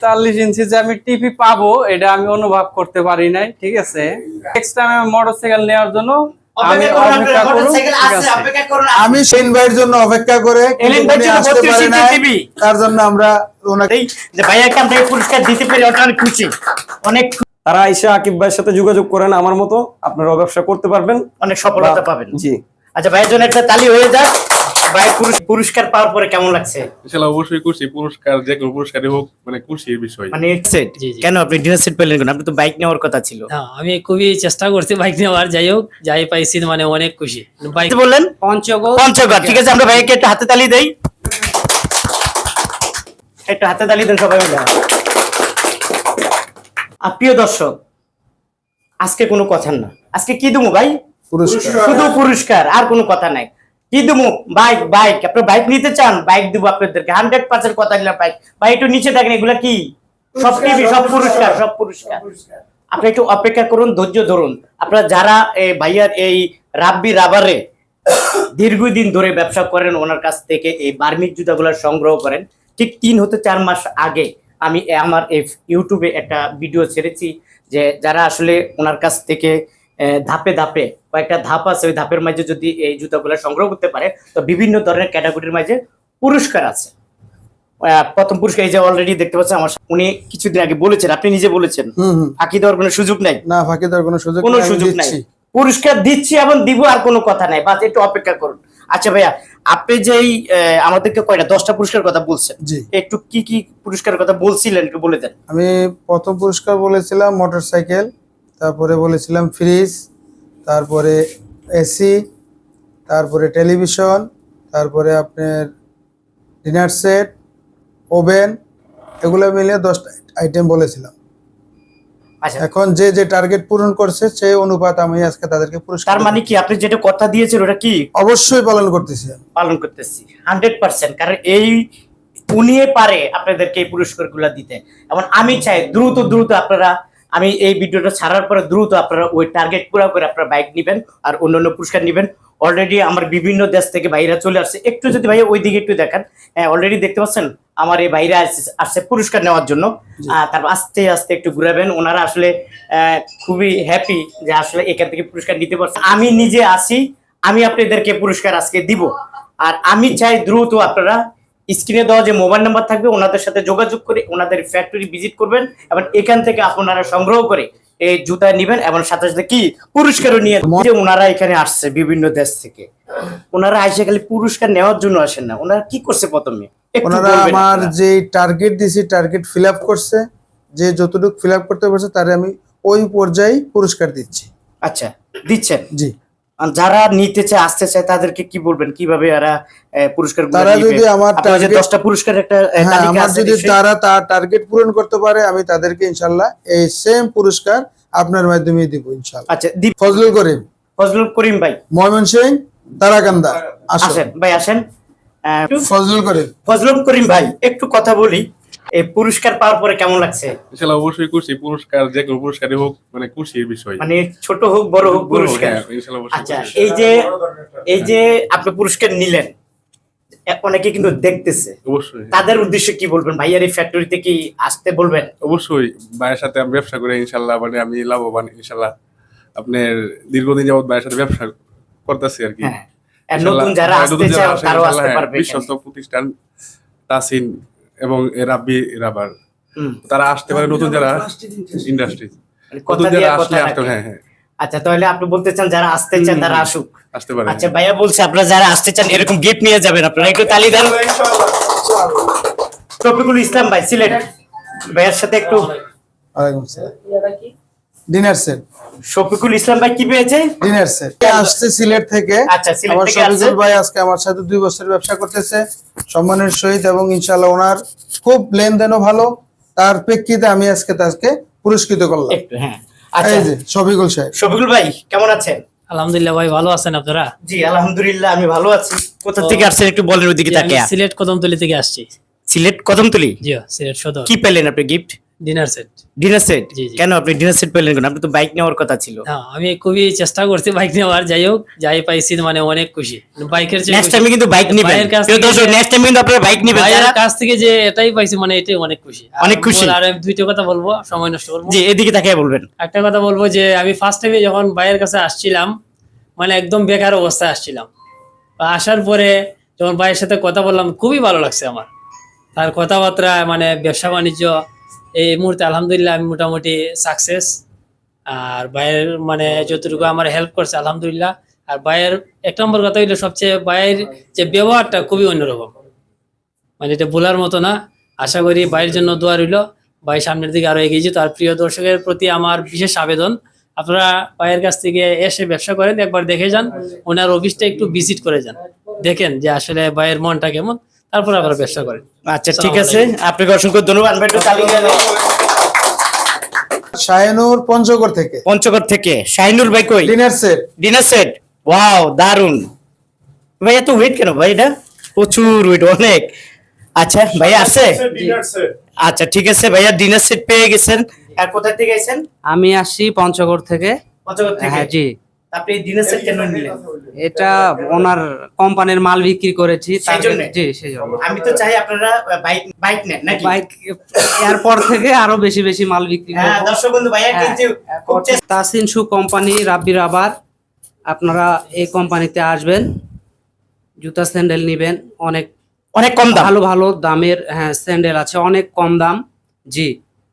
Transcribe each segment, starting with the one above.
চল্লিশ ইঞ্চি যে আমি টিভি পাবো এটা আমি অনুভব করতে পারি নাই ঠিক আছে? নেক্সট টাইম আমি মোটরসাইকেল নেওয়ার জন্য আমি সেন ভাইয়ের জন্য অপেক্ষা করে আসতে 32 পারে। টিভি। তার জন্য আমরা ওনাকে এই যে থেকে পুরস্কার দিতে পেরে অনেক খুশি। অনেক তারা এসে আকিব ভাইয়ের সাথে যোগাযোগ করেন আমার মতো আপনারাও ব্যবসা করতে পারবেন। অনেক সফলতা পাবেন। জি। আচ্ছা ভাইয়ের জন্য একটা তালি হয়ে যাক। ভাই পুরস্কার পাওয়ার পরে কেমন লাগছে? ইনশাল্লাহ অবশ্যই খুশি পুরস্কার যে কোনো পুরস্কারই হোক মানে খুশির বিষয়। মানে সেট জি, জি। কেন আপনি ডিনার সেট পেলেন কেন? আপনি তো বাইক নেওয়ার কথা ছিল। আমি খুবই চেষ্টা করছি বাইক নেওয়ার যাই হোক যাই পাইছি মানে অনেক খুশি। বাইক বললেন? পঞ্চগড়। পঞ্চগড় ঠিক আছে আমরা ভাইকে একটা হাতে তালি দেই। একটু হাতে তালি দেন সবাই মিলে। আর প্রিয় দর্শক আজকে কোনো কথা না। আজকে কি দেবো ভাই? পুরস্কার। শুধু পুরস্কার আর কোনো কথা নাই। কি দেবো বাইক বাইক। আপনার বাইক নিতে চান বাইক দেবো আপনাদেরকে। হান্ড্রেড পার্সেন্ট কথা দিলাম বাইক। ভাই একটু নিচে থাকেন এগুলা কি? সব টিভি সব পুরস্কার সব পুরস্কার। আপনি একটু অপেক্ষা করুন ধৈর্য ধরুন। আপনারা যারা এই ভাইয়ার এই রাব্বি রাবারে দীর্ঘদিন ধরে ব্যবসা করেন ওনার কাছ থেকে এই বার্মিক জুতাগুলো সংগ্রহ করেন ঠিক তিন হতে চার মাস আগে আমি আমার এই ইউটিউবে একটা ভিডিও ছেড়েছি যে যারা আসলে ওনার কাছ থেকে ধাপে ধাপে কয়েকটা ধাপ আছে ওই ধাপের মাঝে যদি এই জুতাগুলো সংগ্রহ করতে পারে তো বিভিন্ন ধরনের ক্যাটাগরির মাঝে পুরস্কার আছে। প্রথম পুরস্কার এই যে অলরেডি দেখতে পাচ্ছেন আমার উনি কিছুদিন আগে বলেছেন আপনি নিজে বলেছেন। ফাঁকি দেওয়ার কোনো সুযোগ নাই। না ফাঁকি দেওয়ার কোনো সুযোগ কোনো সুযোগ নাই। পুরস্কার দিচ্ছি এবং দিব আর কোনো কথা নাই। বাস একটু অপেক্ষা করুন। আচ্ছা ভাইয়া আপনি যেই আমাদেরকে কয়টা দশটা পুরস্কার কথা বলছেন? একটু কি কি পুরস্কারের কথা বলছিলেন একটু বলে দেন। আমি প্রথম পুরস্কার বলেছিলাম মোটরসাইকেল। তারপরে বলেছিলাম ফ্রিজ তারপরে এসি তারপরে টেলিভিশন তারপরে আপনার ডিনার সেট ওভেন এগুলো মিলে দশটা আইটেম বলেছিলাম। আচ্ছা। এখন যে যে টার্গেট পূরণ করছে সেই অনুপাত আমি আজকে তাদেরকে পুরস্কার তার মানে কি? আপনি যেটা কথা দিয়েছেন ওটা কি? অবশ্যই পালন করতেছি পালন করতেছি। হান্ড্রেড পার্সেন্ট কারণ এই উনি পারে আপনাদেরকে এই পুরস্কারগুলো দিতে। এবং আমি চাই দ্রুত দ্রুত আপনারা আমি এই ভিডিওটা ছাড়ার পরে দ্রুত আপনারা ওই টার্গেট পুরো করে আপনারা বাইক নেবেন আর অন্যান্য পুরস্কার নেবেন। অলরেডি আমার বিভিন্ন দেশ থেকে বাইরে চলে আসছে। একটু যদি ভাই ওই দিকে একটু দেখেন। অলরেডি দেখতে পাচ্ছেন আমার এই বাইরে আসছে- আসছে পুরস্কার নেওয়ার জন্য। তারপর আস্তে আস্তে একটু ঘুরাবেন। ওনারা আসলে আহ, খুবই হ্যাপি যে আসলে এখান থেকে পুরস্কার নিতে পারছে। আমি নিজে আসি আমি আপনাদেরকে পুরস্কার আজকে দিব। আর আমি চাই দ্রুত আপনারা স্ক্রিনে দেওয়া যে মোবাইল নাম্বার থাকবে ওনাদের সাথে যোগাযোগ করে ওনাদের ফ্যাক্টরি ভিজিট করবেন এবং এখান থেকে আপনারা সংগ্রহ করে এই জুতা নেবেন এবং সাথে সাথে কি পুরস্কারও নিয়ে যে ওনারা এখানে আসছে বিভিন্ন দেশ থেকে ওনারা আইসে খালি পুরস্কার নেওয়ার জন্য আসেন না। ওনারা কি করছে প্রথমে? ওনারা আমার যে টার্গেট দিছি টার্গেট ফিল আপ করছে যে যতটুকু ফিল আপ করতে পারছে তারে আমি ওই পর্যায়ে পুরস্কার দিচ্ছি। আচ্ছা দিচ্ছেন? জি। যারা নিতে চায় আসতে চায় তাদেরকে কি বলবেন? কীভাবে এরা পুরস্কার তারা যদি আমার দশটা পুরস্কার একটা হ্যাঁ আমার যদি তারা তার টার্গেট পূরণ করতে পারে আমি তাদেরকে ইনশাল্লাহ এই সেম পুরস্কার আপনার মাধ্যমে দিব ইনশাল্লাহ। আচ্ছা ফজলুল করিম। ফজলুল করিম ভাই। ময়মন সিং তারাকান্দা। আসেন। ভাই আসেন। ফজলুল করিম। ফজলুল করিম ভাই একটু কথা বলি। এই পুরস্কার পাওয়ার পরে কেমন লাগছে? অবশ্যই খুশি। পুরস্কার যে কোনো পুরস্কারই হোক মানে খুশির বিষয়। মানে ছোট হোক বড় হোক পুরস্কার। হ্যাঁ, অবশ্যই আচ্ছা এই যে এই যে আপনি পুরস্কার নিলেন অনেকে কিন্তু দেখতেছে। অবশ্যই। তাদের উদ্দেশ্যে কি বলবেন? ভাইয়ার এই ফ্যাক্টরিতে কি আসতে বলবেন? অবশ্যই। ভাইয়ের সাথে আমি ব্যবসা করে ইনশাল্লাহ মানে আমি লাভবান ইনশাল্লাহ। আপনার দীর্ঘদিন যাবত ভাইয়ের সাথে ব্যবসা করতেছি আর কি। হ্যাঁ। নতুন যারা আসতে চায় তারাও আসতে হ্যাঁ, পারবে বিশ্বস্ত প্রতিষ্ঠান তাসিন এবং রাব্বি রাবার। তারা আসতে পারে নতুন যারা ইন্ডাস্ট্রি মানে নতুন যারা আসলে আসতে হ্যাঁ হ্যাঁ। আচ্ছা তাহলে আপনি বলতে চান যারা আসতে চান তারা আসুক। আসতে পারে। আচ্ছা ভাইয়া বলছে আপনারা যারা আসতে চান এরকম গিফট নিয়ে যাবেন আপনারা। একটু তালি দেন। রফিকুল ইসলাম ভাই সিলেট। ভাইয়ার সাথে একটু ওয়ালাইকুম আসসালাম ডিনার সেট। শফিকুল ইসলাম ভাই কি পেয়েছে? Dinner set. আসছে সিলেট থেকে? আচ্ছা, সিলেট আমার থেকে শফিকুল ভাই আজকে আমার সাথে দুই বছর ব্যবসা করতেছে সম্মানের সহিত এবং ইনশাল্লাহ ওনার খুব লেনদেনও ভালো। তার প্রেক্ষিতে আমি আজকে তাকে পুরস্কৃত করলাম। একটু হ্যাঁ। আচ্ছা। এই যে শফিকুল সাহেব। শফিকুল ভাই কেমন আছেন? আলহামদুলিল্লাহ ভাই ভালো আছেন আপনারা? জি আলহামদুলিল্লাহ আমি ভালো আছি। কোথা থেকে আসছেন? একটু বলেন ওইদিকে জি, আমি তাকে সিলেট কদমতলি থেকে আসছি। সিলেট কদমতলি? জি সিলেট সদর। কি পেলেন আপনি gift dinner set dinner set জি, জি। কেন আপনি ডিনার সেট পেলেন কেন? আপনি তো বাইক নেওয়ার কথা ছিল। আমি খুবই চেষ্টা করছি বাইক নেওয়ার যাই হোক যাই পাইছি মানে অনেক খুশি। বাইকের নেক্সট টাইমে কিন্তু বাইক নেবেন। ভাইয়ের কাছ প্রিয় থেকে দর্শক যে- নেক্সট টাইমে কিন্তু আপনারা বাইক নেবেন। ভাইয়ের কাছ থেকে যে এটাই পাইছি মানে এটাই অনেক খুশি। অনেক খুশি। আর আমি দুইটা কথা বলব সময় নষ্ট করব। জি এদিকে তাকিয়ে বলবেন। একটা কথা বলব যে আমি ফার্স্ট টাইমে যখন ভাইয়ের কাছে আসছিলাম মানে একদম বেকার অবস্থায় আসছিলাম। আসার পরে যখন ভাইয়ের সাথে কথা বললাম খুবই ভালো লাগছে আমার। তার কথাবার্তা মানে ব্যবসা বাণিজ্য এই মুহূর্তে আলহামদুলিল্লাহ আমি মোটামুটি সাকসেস আর ভাইয়ের মানে যতটুকু আমার হেল্প করছে, আলহামদুলিল্লাহ। আর ভাইয়ের, এক নম্বর কথা হইল সবচেয়ে ভাইয়ের যে ব্যবহারটা খুবই অন্যরকম। মানে এটা বলার মতো না। আশা করি ভাইয়ের জন্য দোয়া রইল। ভাই সামনের দিকে আরও এগিয়ে যেত। আর প্রিয় দর্শকের প্রতি আমার বিশেষ আবেদন, আপনারা ভাইয়ের কাছ থেকে এসে ব্যবসা করেন, একবার দেখে যান। ওনার অফিসটা একটু ভিজিট করে যান। দেখেন যে আসলে ভাইয়ের মনটা কেমন। তারপর আবার ব্যবসা করেন। আচ্ছা ঠিক আছে। আপনাকে অসংখ্য ধন্যবাদ। শাহিনুর পঞ্চগড় থেকে। পঞ্চগড় থেকে। শাহিনুর ভাই কই? Dinner set. Dinner set? Wow দারুণ ভাই এত ওয়েট কেন ভাই এটা? প্রচুর ওয়েট অনেক। আচ্ছা ভাই আছে? আচ্ছা ঠিক আছে। ভাইয়া ডিনার সেট পেয়ে গেছেন। আর কোথা থেকে এসেছেন আমি আসছি পঞ্চগড় থেকে। পঞ্চগড় থেকে? হ্যাঁ জি। আপনি ডিনার সেট কেন নিলেন? এটা ওনার কোম্পানির মাল বিক্রি করেছি সেই তার- জন্যে? জি সেই জন্য। আমি তো চাই আপনারা বাইক বাইক নেন নাকি? বাইক এরপর থেকে আরও বেশি বেশি মাল বিক্রি হ্যাঁ দর্শক বন্ধু ভাইয়া হ্যাঁ, কিন্তু Tasin shoe company Rabbi rubber আপনারা এই কোম্পানিতে আসবেন জুতা স্যান্ডেল নিবেন অনেক অনেক কম দাম। ভালো ভালো দামের হ্যাঁ স্যান্ডেল আছে অনেক কম দাম। জি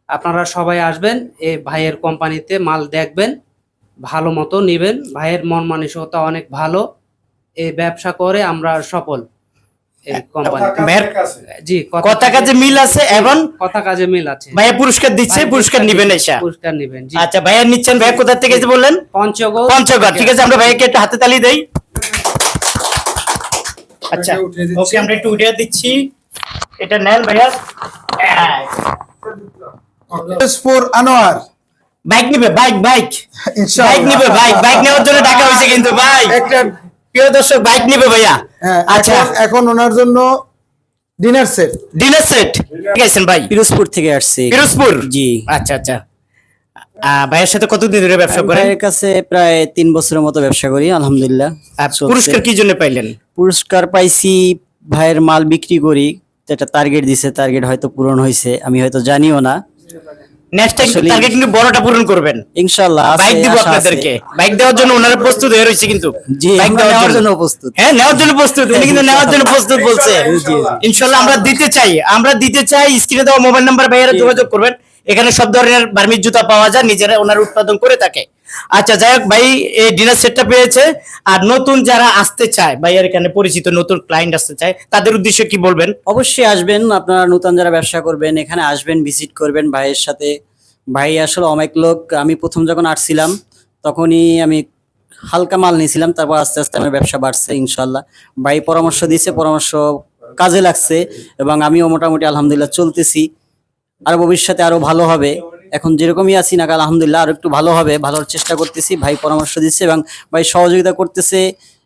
আপনারা সবাই আসবেন এই ভাইয়ের কোম্পানিতে মাল দেখবেন। ভালো মতো নেবেন। ভাইয়ের মন মানসিকতা অনেক ভালো। এই ব্যবসা করে আমরা সফল এই কোম্পানি জি কথা কাজে মিল আছে এবং কথা কাজে মিল আছে। ভাইয়া পুরস্কার দিচ্ছে পুরস্কার নিবেন এসা পুরস্কার নিবেন জি। আচ্ছা ভাইয়া নিচ্ছেন ভাইয়া কোথা থেকে বললেন? পঞ্চগড়। পঞ্চগড় ঠিক আছে আমরা ভাইয়াকে একটু হাতে তালি দেই। আচ্ছা ওকে আমরা একটু উঠিয়ে দিচ্ছি। এটা নেন ভাইয়া। হ্যাঁ। আনোয়ার। বাইক নিবে বাইক বাইক বাইক নিবে বাইক বাইক নেওয়ার জন্য টাকা হয়েছে কিন্তু ভাই একটা প্রিয় দর্শক বাইক নিবে ভাইয়া। হ্যাঁ আচ্ছা। এখন ওনার জন্য ডিনার সেট ডিনার সেট ঠিক আছে ভাই? পিরোজপুর থেকে আসছি। পিরোজপুর? জি। আচ্ছা আচ্ছা। আহ, ভাইয়ের সাথে কতদিন ধরে ব্যবসা করেন? ভাইয়ের কাছে প্রায় তিন বছরের মতো ব্যবসা করি আলহামদুলিল্লাহ। পুরস্কার কি জন্য পাইলেন? পুরস্কার পাইছি ভাইয়ের মাল বিক্রি করি যেটা টার্গেট দিছে টার্গেট হয়তো পূরণ হয়েছে আমি হয়তো জানিও না। নেক্সট টার্গেট কিন্তু বড়টা পূরণ করবেন। ইনশাল্লাহ বাইক দিব আপনাদেরকে। বাইক দেওয়ার জন্য ওনারা প্রস্তুত হয়ে রয়েছে কিন্তু। বাইক আমরা জন্য। প্রস্তুত। হ্যাঁ নেওয়ার জন্য প্রস্তুত। উনি কিন্তু নেওয়ার জন্য প্রস্তুত বলছে। আমরা দিতে চাই। আমরা দিতে চাই স্ক্রিনে দেওয়া মোবাইল নাম্বার ভাইয়েরা যোগাযোগ করবেন। এখানে সব ধরনের বার্মিজ জুতা পাওয়া যায় নিজেরা ওনার উৎপাদন করে থাকে। আচ্ছা যাই হোক ভাই, এই ডিনার সেটটা পেয়েছে। আর নতুন যারা আসতে চায় ভাইয়ের এখানে পরিচিত নতুন ক্লায়েন্ট আসতে চায়, তাদের উদ্দেশ্যে কি বলবেন? অবশ্যই আসবেন, আপনারা নতুন যারা ব্যবসা করবেন, এখানে আসবেন ভিজিট করবেন ভাইয়ের সাথে। ভাই আসলে অনেক লোক, আমি প্রথম যখন আসছিলাম, তখনই আমি হালকা মাল নিয়েছিলাম, তারপর আস্তে আস্তে আমার ব্যবসা বাড়ছে ইনশাল্লাহ ভাই পরামর্শ দিয়েছে, পরামর্শ কাজে লাগছে, এবং আমিও মোটামুটি আলহামদুলিল্লাহ চলতেছি। আর ভবিষ্যতে আরও ভালো হবে। এখন যেরকমই আছি না কাল আলহামদুলিল্লাহ আরও একটু ভালো হবে ভালোর চেষ্টা করতেছি ভাই পরামর্শ দিচ্ছে এবং ভাই সহযোগিতা করতেছে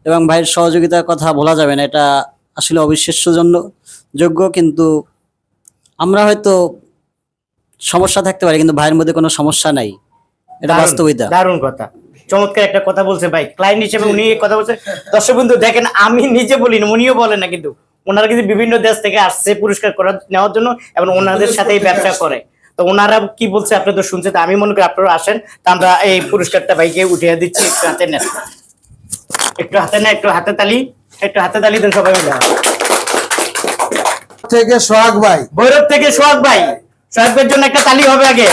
এবং ভাইয়ের সহযোগিতার কথা বলা যাবে না এটা আসলে অবিশ্বাস্য জন্য যোগ্য কিন্তু আমরা হয়তো সমস্যা থাকতে পারি কিন্তু ভাইয়ের মধ্যে কোনো সমস্যা নাই। এটা বাস্তবিতা। দারুণ কথা। চমৎকার একটা কথা বলছে ভাই ক্লায়েন্ট হিসেবে উনি কথা বলছে দর্শক বন্ধু দেখেন আমি নিজে বলি না উনিও বলেন না কিন্তু ওনারা কিন্তু বিভিন্ন দেশ থেকে আসছে পুরস্কার করার নেওয়ার জন্য এবং ওনাদের সাথে ব্যবসা করে। তো ওনারা কি বলছে আপনি তো শুনছেন আমি মনে করি আপনারা আসেন তা আমরা এই পুরস্কারটা ভাইকে উঠিয়ে দিচ্ছি একটু হাতে নেন। একটু হাতে নেন একটু হাতে তালি একটু হাতে তালি দেন সবাই মিলে। থেকে সোহাগ ভাই। ভৈরব থেকে সোহাগ ভাই সোহাগ ভাইয়ের জন্য একটা তালি হবে আগে।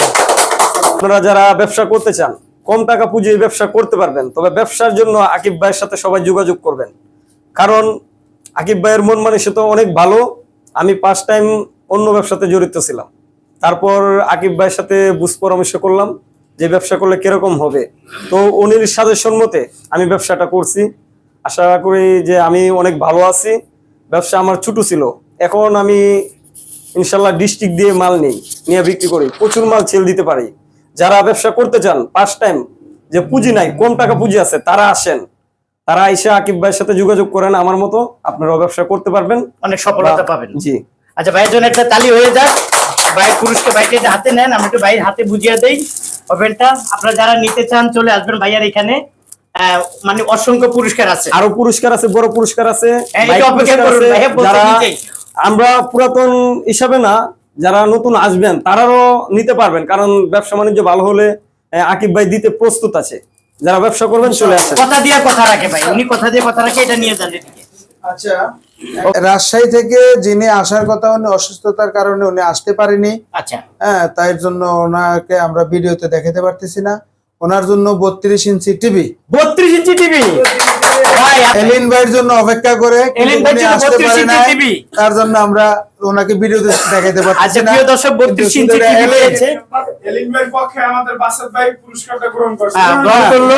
আপনারা যারা ব্যবসা করতে চান কম টাকা পুঁজি ব্যবসা করতে পারবেন তবে ব্যবসার জন্য আকিব ভাইয়ের সাথে সবাই যোগাযোগ করবেন। কারণ আকিব ভাইয়ের মন মানসিকতা অনেক ভালো আমি ফার্স্ট টাইম অন্য ব্যবসাতে জড়িত ছিলাম। তারপর আকিব ভাইয়ের সাথে বুঝ পরামর্শ করলাম যে ব্যবসা করলে কীরকম হবে। তো উনির সাজেশন মতে আমি ব্যবসাটা করছি। আশা করি যে আমি অনেক ভালো আছি। ব্যবসা আমার ছোট ছিল। এখন আমি ইনশাল্লাহ ডিস্ট্রিক্ট দিয়ে মাল নেই নিয়ে বিক্রি করি। প্রচুর মাল সেল দিতে পারি। যারা ব্যবসা করতে চান ফার্স্ট টাইম যে পুঁজি নাই কম টাকা পুঁজি আছে তারা আসেন। তারা এসে আকিব ভাইয়ের সাথে যোগাযোগ করেন আমার মতো। আপনারাও ব্যবসা করতে পারবেন। অনেক সফলতা পাবেন। জি। আচ্ছা ভাইয়ের জন্য একটা তালি হয়ে যাক। ভাই পুরস্কার ভাইকে হাতে নেন আমি একটু ভাইয়ের হাতে বুঝিয়ে দেই। ওভেনটা আপনারা যারা নিতে চান চলে আসবেন ভাইয়ার এখানে। মানে অসংখ্য পুরস্কার আছে। আরও পুরস্কার আছে বড় পুরস্কার আছে যারা আমরা পুরাতন হিসাবে না যারা নতুন আসবেন তারাও নিতে পারবেন। কারণ ব্যবসা বাণিজ্য ভালো হলে আকিব ভাই দিতে প্রস্তুত আছে। যারা ব্যবসা করবেন চলে আসেন। কথা দিয়ে কথা রাখে ভাই উনি কথা দিয়ে কথা রাখে এটা নিয়ে যান এদিকে। আচ্ছা। রাজশাহী থেকে যিনি আসার কথা উনি অসুস্থতার কারণে উনি আসতে পারেনি। আচ্ছা। হ্যাঁ তাই জন্য ওনাকে আমরা ভিডিওতে দেখাতে পারতেছি না। ওনার জন্য বত্রিশ ইঞ্চি টিভি। বত্রিশ ইঞ্চি টিভি? এলিন ভাইয়ের জন্য অপেক্ষা করে আসতে পারে তার জন্য আমরা ওনাকে ভিডিওতে দেখাতে আচ্ছা প্রিয় দর্শক বত্রিশ কিন্তু ইঞ্চি টিভি এলিন- পেয়েছে। এলিন ভাইয়ের পক্ষে আমাদের বাসার ভাই পুরস্কারটা গ্রহণ করছে। হ্যাঁ, গ্রহণ করল।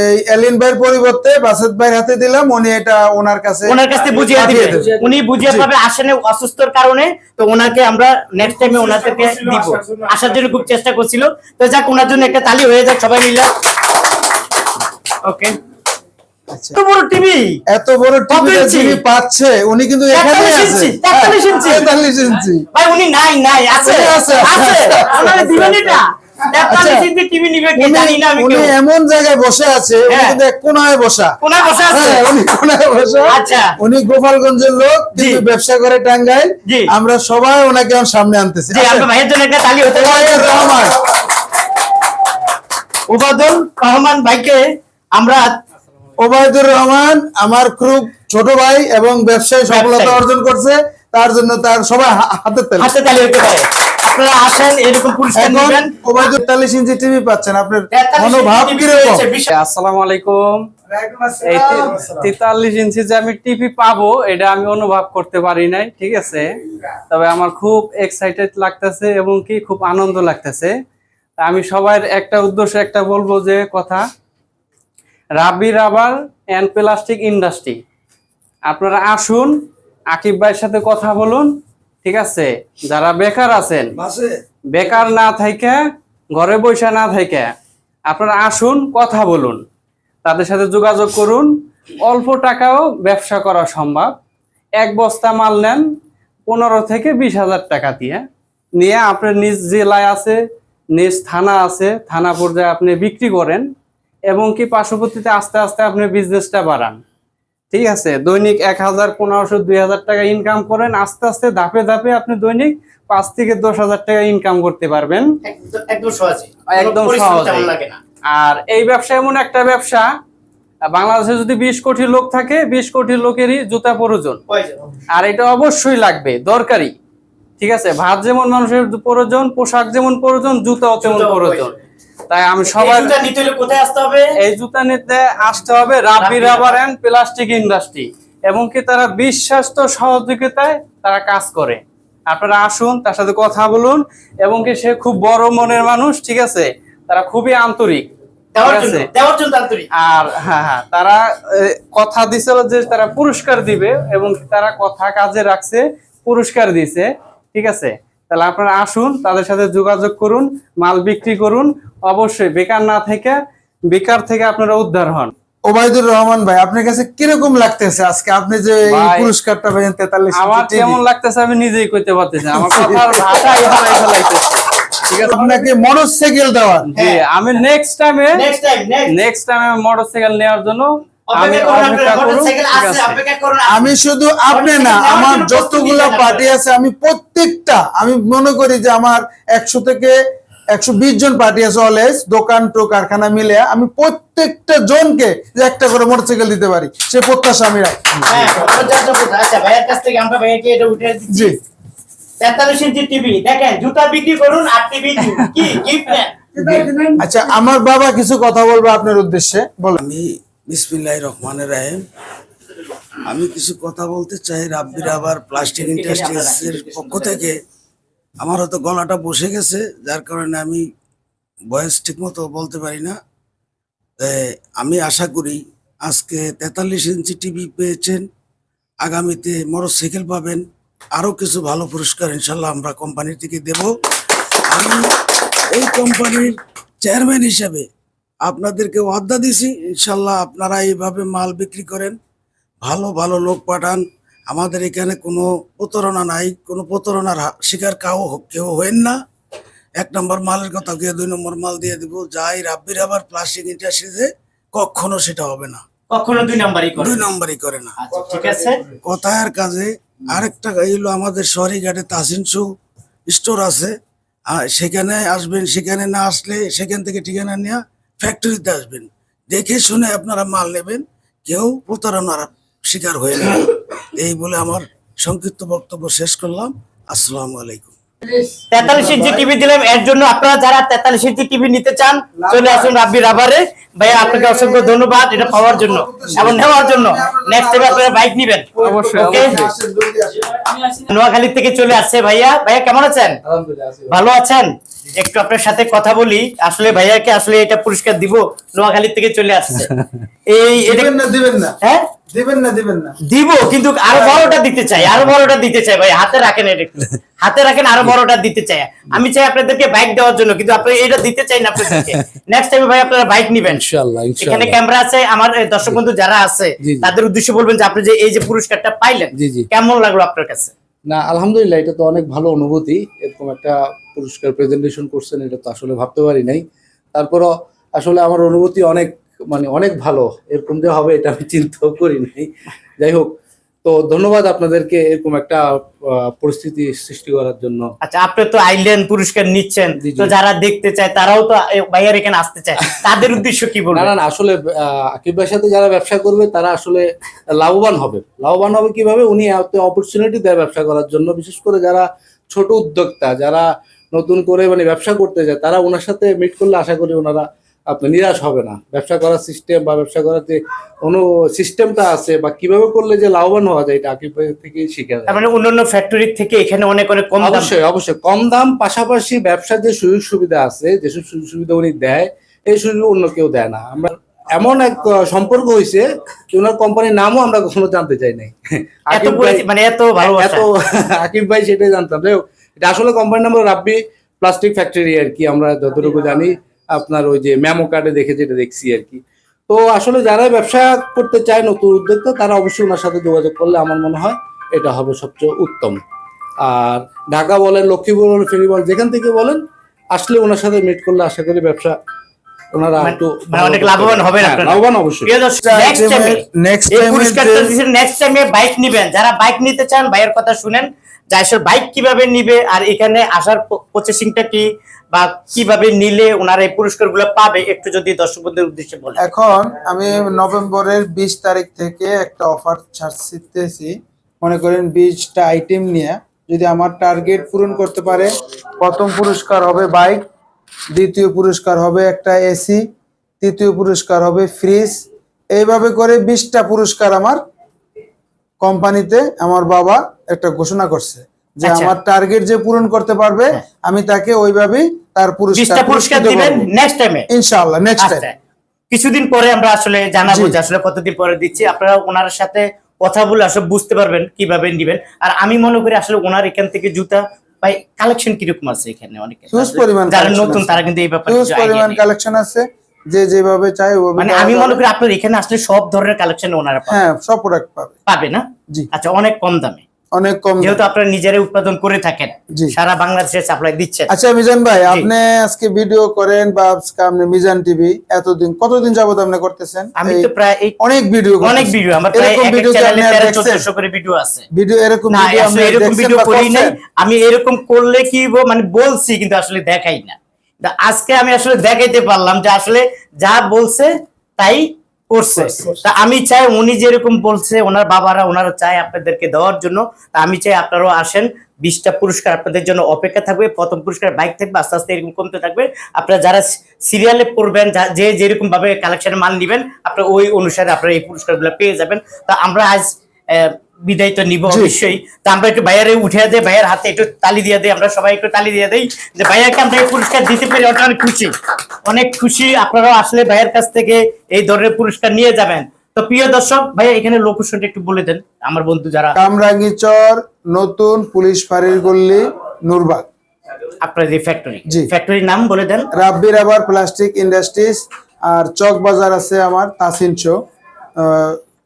এই এলিন ভাইয়ের পরিবর্তে বাসেদ ভাইয়ের হাতে দিলাম উনি এটা ওনার কাছে ওনার কাছে বুঝিয়ে পাঠিয়ে দিবে। উনি বুঝিয়ে পাবে আসেনে অসুস্থর কারণে তো ওনাকে আমরা নেক্সট টাইমে ওনাদেরকে দিব। আসার জন্য খুব চেষ্টা করছিল। তো যাক ওনার জন্য একটা তালি হয়ে যাক সবাই মিলে। ওকে আচ্ছা। বড় টিভি? এত বড় টিভি পাচ্ছে উনি কিন্তু এখানে আছে। 43 ইঞ্চি। 43 ইঞ্চি। ভাই উনি নাই নাই আছে। আছে, আছে। আছে। দিবেন এটা? আচ্ছা। 43 ইঞ্চি টিভি নিবে কে? উনি জানি না আমি উনি কেউ। এমন জায়গায় বসে আছে হ্যাঁ। কোনায় বসা। হ্যাঁ, উনি আচ্ছা। উনি গোপালগঞ্জের লোক কিন্তু ব্যবসা করে টাঙ্গাইল। আমরা সবাই ওনাকে সামনে আনতেছি। রহমান উবাদুল রহমান ভাইকে আমরা ওবায়দুর রহমান আমার খুব ছোট ভাই এবং ব্যবসায় সফলতা অর্জন করছে তার জন্য তার সবাই হাতে তেল। হাতে তালি হতে পারে আপনারা আসেন এরকম পুরস্কার নেবেন। ওবায়দুর তেতাল্লিশ ইঞ্চি টিভি পাচ্ছেন আপনার মনোভাব পেয়েছে, বিশাল। আসসালামু আলাইকুম। তেতাল্লিশ ইঞ্চি যে আমি টিভি পাবো এটা আমি অনুভব করতে পারি নাই ঠিক আছে? তবে আমার খুব এক্সাইটেড লাগতেছে এবং কি খুব আনন্দ লাগতেছে। তা আমি সবার একটা উদ্দেশ্য একটা বলব যে কথা রাবি রাবার অ্যান্ড প্লাস্টিক ইন্ডাস্ট্রি আপনারা আসুন আকিব ভাইয়ের সাথে কথা বলুন ঠিক আছে? যারা বেকার আছেন বেকার না থাইকে ঘরে বসে না থাইকে আপনারা আসুন কথা বলুন। তাদের সাথে যোগাযোগ করুন। অল্প টাকাও ব্যবসা করা সম্ভব। এক বস্তা মাল নেন পনেরো থেকে বিশ হাজার টাকা দিয়ে। নিয়ে আপনার নিজ জেলায় আছে নিজ থানা আছে থানা পর্যায়ে আপনি বিক্রি করেন। এবং কি পার্শ্ববর্তীতে আস্তে আস্তে আপনি বিজনেসটা বাড়ান। ঠিক আছে? দৈনিক এক হাজার পনেরোশো দুই হাজার টাকা ইনকাম করেন আস্তে আস্তে ধাপে ধাপে আপনি দৈনিক পাঁচ থেকে দশ হাজার টাকা ইনকাম করতে পারবেন। একদম- সহজে। একদম আর এই ব্যবসা এমন একটা ব্যবসা বাংলাদেশে যদি বিশ কোটি লোক থাকে বিশ কোটি লোকেরই জুতা প্রয়োজন। আর এটা অবশ্যই লাগবে দরকারি। ঠিক আছে? ভাত যেমন মানুষের প্রয়োজন পোশাক যেমন প্রয়োজন জুতাও তেমন প্রয়োজন। তাই আমি সবার জুতা নিতে হলে কোথায় আসতে হবে? এই জুতা নিতে আসতে হবে রাবি রাবি রাবার অ্যান্ড প্লাস্টিক ইন্ডাস্ট্রি। এবং কি তারা বিশ্বাস্ত সহযোগিতায় তারা কাজ করে। আপনারা আসুন তার সাথে কথা বলুন। এবং কি সে খুব বড় মনের মানুষ ঠিক আছে? তারা খুবই আন্তরিক আর হ্যাঁ হ্যাঁ তারা কথা দিছিল যে তারা পুরস্কার দিবে এবং তারা কথা কাজে রাখছে পুরস্কার দিছে ঠিক আছে? তাহলে আপনারা আসুন তাদের সাথে যোগাযোগ করুন মাল বিক্রি করুন। অবশ্যই বেকার না থেকে বেকার থেকে আপনারা উদ্ধার হন। ওবায়দুর রহমান ভাই আপনার কাছে কীরকম লাগতেছে আজকে? আপনি যে এই পুরস্কারটা পেয়েছেন তেতাল্লিশ আমার কেমন লাগতেছে আমি নিজেই কইতে পারতেছি। আমার কথার ভাষাই হারাই ফেলাইতেছে। ঠিক আছে? আপনাকে মোটরসাইকেল দেওয়া। জি আমি নেক্সট টাইমে নেক্সট টাইম নেক্সট নেক্সট টাইমে মোটরসাইকেল নেওয়ার জন্য আমি শুধু আপনি না আমার যতগুলা পার্টি আছে আমি প্রত্যেকটা আমি মনে করি যে আমার একশো থেকে একশো বিশ জন পার্টি আছে অলওয়েজ দোকান টো কারখানা মিলে আমি প্রত্যেকটা জনকে যে একটা করে মোটরসাইকেল দিতে পারি সে প্রত্যাশা আমি রাখি। হ্যাঁ। আচ্ছা জি। তেতাল্লিশ ইঞ্চি টিভি দেখেন জুতা বিক্রি করুন আর টিভি কি গিফট আচ্ছা আমার বাবা কিছু কথা বলব আপনার উদ্দেশ্যে বলেন। আমি বিসমিল্লাহ রহমানের রাহিম। আমি কিছু কথা বলতে চাই রাব্বির আবার প্লাস্টিক ইন্ডাস্ট্রিজের পক্ষ থেকে। আমার হয়তো গলাটা বসে গেছে, যার কারণে আমি বয়স ঠিকমতো বলতে পারি না। আমি আশা করি আজকে তেতাল্লিশ ইঞ্চি টিভি পেয়েছেন, আগামীতে মোটরসাইকেল পাবেন, আরও কিছু ভালো পুরস্কার ইনশাল্লাহ আমরা কোম্পানি থেকে দেব। আমি এই কোম্পানির চেয়ারম্যান হিসাবে আপনাদেরকে ওয়াদা দিছি। ইনশাল্লাহ আপনারা এইভাবে মাল বিক্রি করেন ভালো ভালো লোক পাঠান। আমাদের এখানে কোনো প্রতারণা নাই কোনো প্রতারণার শিকার কাউ কেউ হইন না। এক নম্বর মালের কথা গিয়ে দুই নম্বর মাল দিয়ে দিব। যাই রাব্বির আবার প্লাস্টিক ইন্ডাস্ট্রিতে কখনো সেটা হবে না। কখনো দুই নাম্বারই করে দুই নম্বরই করে না। আচ্ছা ঠিক আছে। কথার কাজে? আরেকটা হইল আমাদের শহরি ঘাটে তাসিন শু স্টোর আছে। আর সেখানে আসবেন সেখানে না আসলে সেখান থেকে ঠিকানা নিয়ে ফ্যাক্টরিতে আসবেন। দেখে শুনে আপনারা মাল নেবেন কেউ প্রতারণার শিকার হয়ে না এই বলে আমার সংক্ষিপ্ত বক্তব্য শেষ করলাম। আসসালামু আলাইকুম। তেতাল্লিশ ইঞ্চি টিভি দিলাম এর জন্য আপনারা যারা তেতাল্লিশ ইঞ্চি টিভি নিতে চান চলে আসুন রাব্বি রাবারে। ভাইয়া আপনাকে অসংখ্য ধন্যবাদ এটা পাওয়ার জন্য এবং নেওয়ার জন্য। নেক্সট টাইম আপনারা বাইক নিবেন। অবশ্যই, নোয়াখালী থেকে চলে আসছে ভাইয়া। ভাইয়া কেমন আছেন? ভালো আছেন? একটু আপনার সাথে কথা বলি। আসলে ভাইয়াকে আসলে এটা পুরস্কার দিব নোয়াখালী থেকে চলে আসছে। এই দিবেন না দিবেন না। হ্যাঁ? দিবেন না দিবেন না। দিব কিন্তু আরও বড়টা দিতে চাই আরও বড়টা দিতে চাই ভাই হাতে রাখেন এটা একটু। হাতে রাখেন আরও বড়টা দিতে চাই। আমি চাই আপনাদেরকে বাইক দেওয়ার জন্য কিন্তু আপনি এটা দিতে চাই না আপনাদেরকে। নেক্সট টাইম ভাই আপনারা বাইক নিবেন। ইনশাআল্লাহ এখানে ক্যামেরা আছে আমার দর্শক বন্ধু যারা আছে। তাদের উদ্দেশ্যে বলবেন যে আপনি যে এই যে পুরস্কারটা পাইলেন। কেমন লাগল আপনার কাছে? না আলহামদুলিল্লাহ এটা তো অনেক ভালো অনুভূতি এরকম একটা পুরস্কার প্রেজেন্টেশন করছেন এটা তো আসলে ভাবতে পারি নাই। তারপরও আসলে আমার অনুভূতি অনেক মানে অনেক ভালো। এরকম যে হবে এটা আমি চিন্তাও করি নাই। যাই হোক তো ধন্যবাদ আপনাদেরকে এরকম একটা পরিস্থিতি সৃষ্টি করার জন্য। আচ্ছা আপনি তো আইল্যান্ড পুরস্কার নিচ্ছেন। তো যারা দেখতে চায় তারাও তো ভাইয়ার এখানে আসতে চায়। তাদের উদ্দেশ্য কি বলবেন? না না আসলে আকিব ভাইয়ের সাথে যারা ব্যবসা করবে তারা আসলে লাভবান হবে। লাভবান হবে কীভাবে? উনি অপরচুনিটি দেয় ব্যবসা করার জন্য। বিশেষ করে যারা ছোট উদ্যোক্তা যারা নতুন করে মানে ব্যবসা করতে যায় তারা ওনার সাথে মিট করলে আশা করি ওনারা আপনি নিরাশ হবে না। ব্যবসা করার সিস্টেম বা ব্যবসা করার যে কোনো সিস্টেমটা আছে বা কীভাবে করলে যে লাভবান হওয়া যায় এটা আকিব থেকে শিখে যায়। মানে অন্যান্য ফ্যাক্টরি থেকে এখানে অনেক অনেক কম অবশ্যই অবশ্যই। কম দাম পাশাপাশি ব্যবসার যে সুযোগ সুবিধা আছে যেসব সুযোগ সুবিধা উনি দেয় এই সুযোগ অন্য কেউ দেয় না। আমরা এমন এক সম্পর্ক হয়েছে যে ওনার কোম্পানির নামও আমরা কখনো জানতে চাই নাই। মানে এত ভালো এত আকিব ভাই সেটাই জানতাম। যাই এটা আসলে কোম্পানির নাম রাব্বি প্লাস্টিক ফ্যাক্টরি আর কি, আমরা যতটুকু জানি, আপনার ওই যে ম্যামো কার্ডে দেখে যেটা দেখছি আর কি। তো আসলে যারা ব্যবসা করতে চায়, নতুন উদ্যোক্তা, তারা অবশ্যই ওনার সাথে যোগাযোগ করলে আমার মনে হয় এটা হবে সবচেয়ে উত্তম। আর ঢাকা বলেন, লক্ষ্মীপুর বলেন ফেরি বলেন, যেখান থেকে বলেন, আসলে ওনার সাথে মিট করলে আশা করি ব্যবসা ওনারা মানে- একটু মানে অনেক লাভবান হবেন হ্যাঁ, আপনারা। লাভবান অবশ্যই। নেক্সট টাইমে পুরস্কারটা দিচ্ছেন নেক্সট টাইমে বাইক নিবেন। যারা বাইক নিতে চান ভাইয়ের কথা শুনেন যে বাইক কীভাবে নিবে আর এখানে আসার প্রসেসিংটা কি বা কীভাবে নিলে ওনারা এই পুরস্কারগুলো পাবে একটু যদি দর্শকদের উদ্দেশ্যে বলেন। এখন আমি নভেম্বরের বিশ তারিখ থেকে একটা অফার ছাড়তেছি মনে করেন বিশটা আইটেম নিয়ে। যদি আমার টার্গেট পূরণ করতে পারে প্রথম পুরস্কার হবে বাইক দ্বিতীয় পুরস্কার হবে একটা এসি তৃতীয় পুরস্কার হবে ফ্রিজ এইভাবে করে বিশটা পুরস্কার আমার কোম্পানিতে আমার বাবা একটা ঘোষণা করছে যে আচ্ছা। আমার টার্গেট যে পূরণ করতে পারবে আমি তাকে ওইভাবেই তার পুরস্কার পুরস্কার দিবেন নেক্সট টাইমে ইনশাআল্লাহ নেক্সট টাইম আচ্ছা কিছুদিন পরে আমরা আসলে জানাব যে আসলে কতদিন পরে দিচ্ছি। আপনারা ওনার সাথে কথা বলে আসলে বুঝতে পারবেন কীভাবে নিবেন আর আমি মনে করি আসলে ওনার এখান থেকে জুতা ভাই কালেকশন কীরকম আছে এখানে অনেক? হিউজ পরিমাণ যারা নতুন। তারা কিন্তু এই ব্যাপারে হিউজ পরিমাণ কালেকশন আছে। যে যেভাবে চাই ওভাবে মানে আমি মনে করি আপনার এখানে আসলে সব ধরনের কালেকশন ওনারা পাবে হ্যাঁ সব প্রোডাক্ট পাবে। পাবে না? জি। আচ্ছা অনেক কম দামে। অনেক কম যেহেতু আপনারা নিজেরাই উৎপাদন করে থাকেন। সারা বাংলাদেশে সাপ্লাই দিচ্ছেন। আচ্ছা মিজান ভাই আপনি আজকে ভিডিও করেন বা আপনি মিজান টিভি এতদিন কতদিন যাবত আপনি করতেছেন? আমি তো প্রায় অনেক ভিডিও অনেক ভিডিও আমার প্রায় এক চ্যানেলে করে ভিডিও আছে। ভিডিও এরকম ভিডিও এরকম ভিডিও করি নাই। আমি এরকম করলে কি মানে বলছি কিন্তু আসলে দেখাই না। আজকে আমি আসলে দেখাইতে পারলাম যে আসলে যা বলছে তাই করছে তা আমি চাই উনি যেরকম বলছে ওনার বাবারা ওনারা চাই আপনাদেরকে দেওয়ার জন্য। তা আমি চাই আপনারাও আসেন বিশটা পুরস্কার আপনাদের জন্য অপেক্ষা থাকবে প্রথম পুরস্কার বাইক থাকবে আস্তে আস্তে এরকম কমতে থাকবে। আপনারা যারা সিরিয়ালে পড়বেন যে যেরকম ভাবে কালেকশনের মাল নিবেন আপনারা ওই অনুসারে আপনারা এই পুরস্কারগুলো পেয়ে যাবেন। তা আমরা আজ আহ, বিদায় তো নিব অবশ্যই। তা আমরা একটু ভাইয়ারে উঠে দেয় ভাইয়ের হাতে একটু তালি দিয়ে দেয় আমরা সবাই একটু তালি দিয়ে দেই। যে ভাইয়াকে আমরা এই পুরস্কার দিতে পেরে অনেক খুশি। অনেক খুশি আপনারাও আসলে ভাইয়ের কাছ থেকে এই ধরনের পুরস্কার নিয়ে যাবেন। তো প্রিয় দর্শক ভাইয়া এখানে লোকেশনটা একটু বলে দেন আমার বন্ধু যারা কামরাঙ্গীচর নতুন পুলিশ ফাঁড়ির গল্লি নুরবাগ। আপনার যে ফ্যাক্টরি জি। ফ্যাক্টরির নাম বলে দেন। রাব্বি রাবার প্লাস্টিক ইন্ডাস্ট্রিজ আর চক বাজার আছে আমার Tasin shoe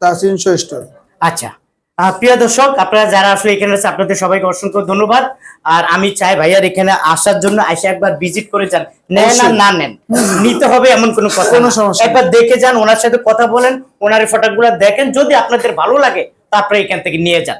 Tasin shoe store. আচ্ছা। প্রিয় দর্শক আপনারা যারা আসলে এখানে আছে আপনাদের সবাইকে অসংখ্য ধন্যবাদ। আর আমি চাই ভাইয়ার এখানে আসার জন্য এসে একবার ভিজিট করে যান। নেন আর না নেন নিতে হবে এমন কোনো কথা কোনো। সমস্যা একবার দেখে যান ওনার সাথে কথা বলেন ওনার ফটোগুলো দেখেন যদি আপনাদের ভালো লাগে তা তারপরে এখান থেকে নিয়ে যান।